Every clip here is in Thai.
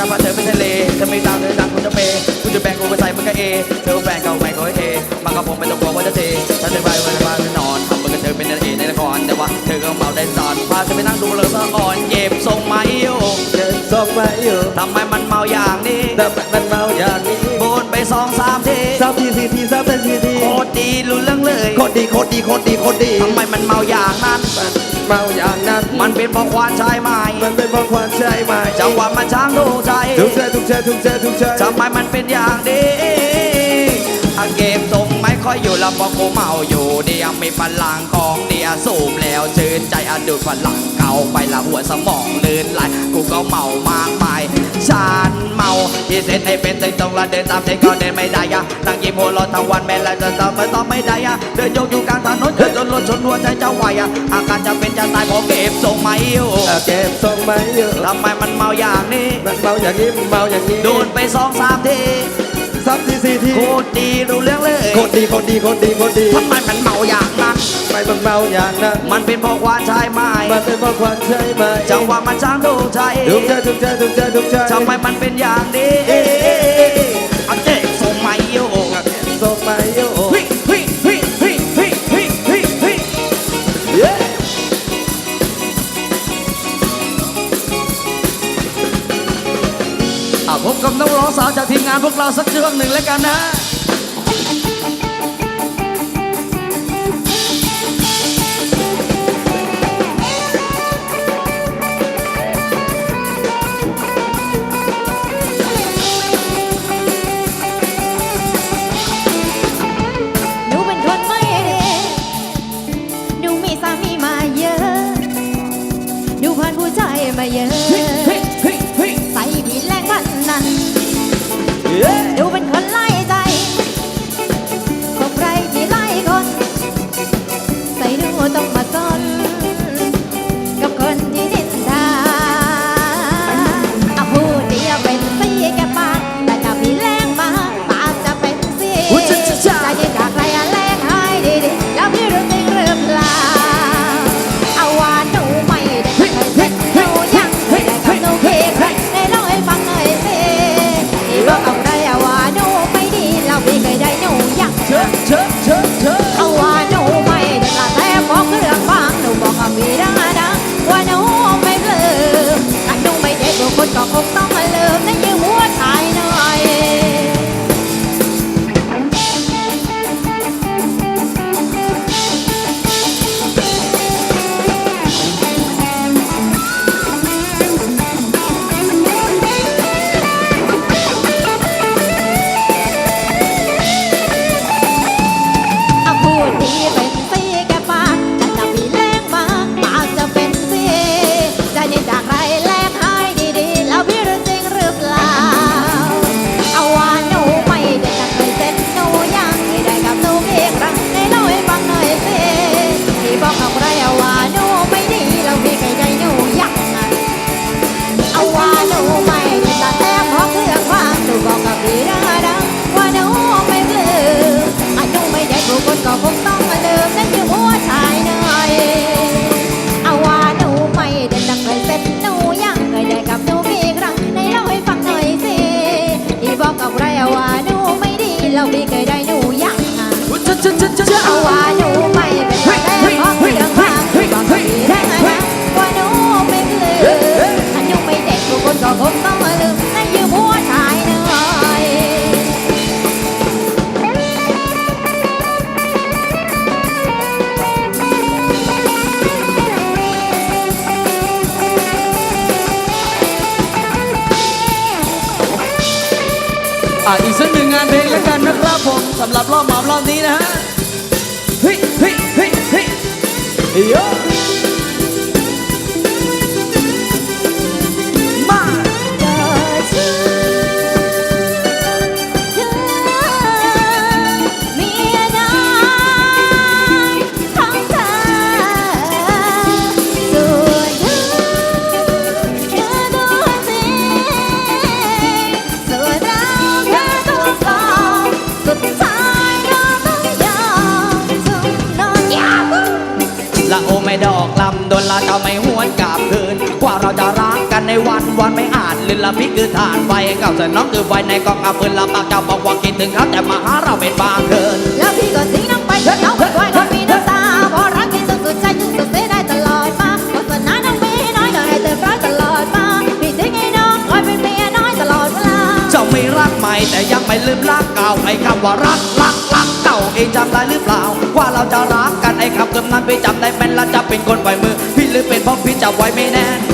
จะพาเธอไปทะเลเธอไม่ตามเธอดังคุณจะเปย์คุณจะแบ่งกูไปใส่มึงกับเอเธอแฟนเก่าใหม่ก็ให้เทมากับผมไม่ต้องกลัวว่าจะเทถ้าเธอไปวันบ้านเธอนอนทำมึงกับเธอเป็นนางเอกในละครแต่ว่าเธอก็เมาได้สอนพาเธอไปนั่งดูเลยสะอ่อนเก็บทรงไม้โยกเดินส่งมาอยู่ทำไมมันเมาอย่างนี้แต่มันเมาอย่างนี้โบนไปสองสามทีสามทีสี่ทีสามเป็นสี่ทีโคตรดีรู้เรื่องเลยโคตรดีโคตรดีโคตรดีโคตรดีทำไมมันเมาอย่างนั้นมันเมาอย่างนั้นมันเป็นเพราะควานชายไม้มันเป็นเพราะความใช่ไหมจั งหวะมันช้างดูใจทุกใจทุกใจทุกใจทุกใจทำไมมันเป็นอย่างนี้อาเกมทรงไม่ค่อยอยู่แล้วพอกูเมาอยู่เดียวมีพลังของเดียสูบแล้วชื่นใจอดูดพลังเก่าไปละหัวสมองลื่นไหลกูก็เมามากมายฉันเมาที่เส้นให้เป็นตึงตรงและเดินตามเส้นก็เดินไม่ได้ยะนั่งยิ้มหัวเรอทั้งวันแม้แล้วจะต้องไม่ต้องไม่ได้ยะเดินโยกอยู่กลางถนนเดิ นจนรถชนหัวใจจะวายอะอาการจะเป็นจะตายขอเก็บทรงไม่อยู่อะเก็บส่งมาอยู่ทำไมมันเมาอย่างนี้ มันเมาอย่างนี้มันเมาอย่างนี้โดนไปสองสามทีสามทีสี่ทีโคตรดีรู้เรื่องเลยโคตรดีโคตรดีโคตรดีโคตรดีทำไมมันเมาอย่างนั้นไปมันเมาอย่างนั้นมันเป็นเพราะว่าชายไม้มันเป็นเพราะความใช่ไหมจังหวะมันช้างดูใจทุกใจทุกใจทุกใจทุกใจทำไมมันเป็นอย่างนี้อัน พบกับน้องร้องสาวจากทีมงานพวกเราสักช่วงหนึ่งแล้วกันนะหนูเป็นคนไม่ดีหนูมีสามีมาเยอะหนูผ่านผู้ชายมาเยอะ nặng yêu bên khăn ไม่ดีแล้วพี่เคยได้หนูยังอะเชิญเชิญเชิญเชิญเชิญเอาว่าหนูไม่เป็นไรแต่เพราะเรื่องความบอกกับพี่ได้ไหมว่าหนูไม่ลืมอายุไม่เด็กทุกคนก็คงต้องลืมนั่นคือหัวใจหน่อยอะอีกสักหนึ่งงานเพลงแล้วกันนะครับผม สำหรับรอบหมอบรอบนี้นะฮะเฮ้ยเฮ้ยเฮ้ยเฮ้ยเฮ้ย ไม่ดอกลำโดนละเจ้าไม่หวนกลับคืนกว่าเราจะรักกันในวันวันไม่อาจลืนละพิษคือฐานไฟเก่าสน้องคือไฟในกองอาฟืนละปากเจ้าบอกว่าคิดถึงเขาแต่มาหาเราเป็นบางเกินแล้วพี่ก็ทิ้งน้องไปจนน้องไม่ไหวน้องมีน้ำตาเพราะรักที่สุดสุดใจจึงสุดเสียได้ตลอดมาเพราะสนานน้องมีน้อยก็ให้เติมร้อยตลอดมาพี่ทิ้งให้น้องคอยเป็นเมียน้อยตลอดเวลาเจ้าไม่รักใหม่แต่ยังไม่ลืมรักเก่าไอ้คำว่ารักรักรักเก่าเองจำได้หรือเปล่าว่าเราจะรัก นั้นพี่จำได้แม่นและจะเป็นคนปล่อยมือ พี่หรือเป็นเพราะพี่จับไว้ไม่แน่น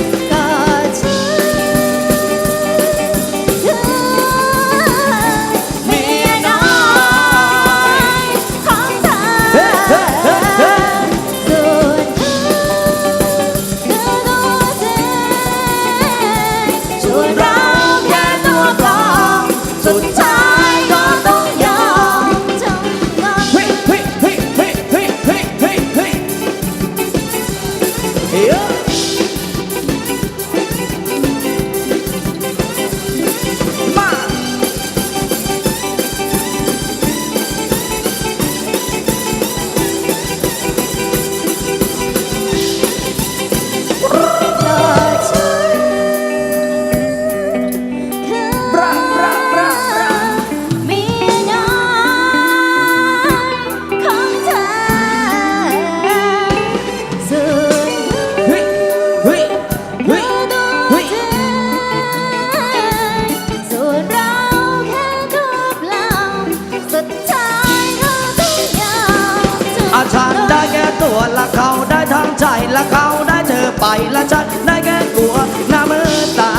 และเขาได้ทั้งใจละเขาได้เธอไปละฉันได้แค่กลัวหน้ามือตา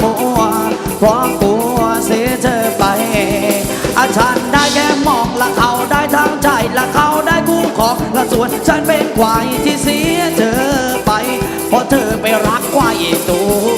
มัวเพราะกลัวเสียเธอไปอาฉันได้แค่มองละเขาได้ทั้งใจละเขาได้คู่ของละส่วนฉันเป็นควายที่เสียเธอไปเพราะเธอไปรักควายตัว